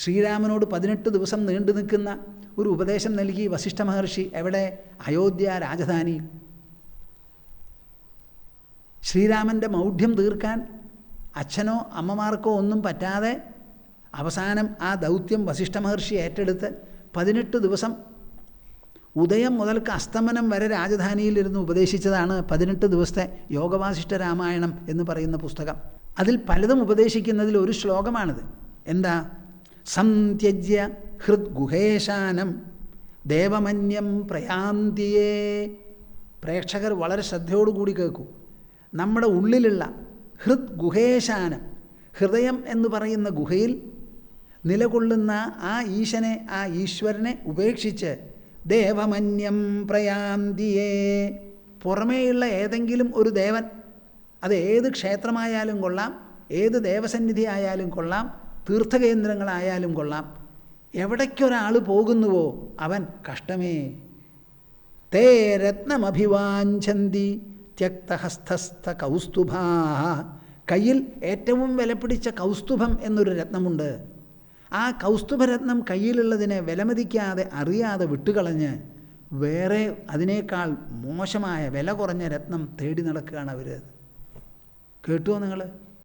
ശ്രീരാമനോട് പതിനെട്ട് ദിവസം നീണ്ടു നിൽക്കുന്ന ഒരു ഉപദേശം നൽകി വസിഷ്ഠ മഹർഷി എവിടെ? അയോധ്യ രാജധാനിയിൽ ശ്രീരാമന്റെ മൗഢ്യം തീർക്കാൻ അച്ഛനോ അമ്മമാർക്കോ ഒന്നും പറ്റാതെ അവസാനം ആ ദൗത്യം വസിഷ്ഠ മഹർഷി ഏറ്റെടുത്ത് പതിനെട്ട് ദിവസം ഉദയം മുതൽക്ക് അസ്തമനം വരെ രാജധാനിയിലിരുന്ന് ഉപദേശിച്ചതാണ് പതിനെട്ട് ദിവസത്തെ യോഗവാസിഷ്ഠ രാമായണം എന്ന് പറയുന്ന പുസ്തകം. അതിൽ പലതും ഉപദേശിക്കുന്നതിൽ ഒരു ശ്ലോകമാണിത്. എന്താ? സംത്യജ്യ ഹൃദ്ഗുഹേശാനം ദേവമന്യം പ്രയാന്തിയേ. പ്രേക്ഷകർ വളരെ ശ്രദ്ധയോടുകൂടി കേൾക്കൂ. നമ്മുടെ ഉള്ളിലുള്ള ഹൃദ് ഗുഹേശാനം ഹൃദയം എന്ന് പറയുന്ന ഗുഹയിൽ നിലകൊള്ളുന്ന ആ ഈശനെ ആ ഈശ്വരനെ ഉപേക്ഷിച്ച് ദേവമന്യം പ്രയാന്തിയേ. പുറമേയുള്ള ഏതെങ്കിലും ഒരു ദേവൻ അത് ഏത് ക്ഷേത്രമായാലും കൊള്ളാം ഏത് ദേവസന്നിധി ആയാലും കൊള്ളാം തീർത്ഥകേന്ദ്രങ്ങളായാലും കൊള്ളാം. എവിടേക്കൊരാൾ പോകുന്നുവോ അവൻ കഷ്ടമേ. തേ രത്നമഭിവാഞ്ചന്തി ത്യക്തഹസ്തസ്ഥ കൗസ്തുഭാ കയ്യിൽ ഏറ്റവും വിലപിടിച്ച കൗസ്തുഭം എന്നൊരു രത്നമുണ്ട്. ആ കൗസ്തുഭരത്നം കയ്യിലുള്ളതിനെ വിലമതിക്കാതെ അറിയാതെ വിട്ടുകളഞ്ഞ് വേറെ അതിനേക്കാൾ മോശമായ വില കുറഞ്ഞ രത്നം തേടി നടക്കുകയാണ് അവർ കേട്ടുവോ നിങ്ങൾ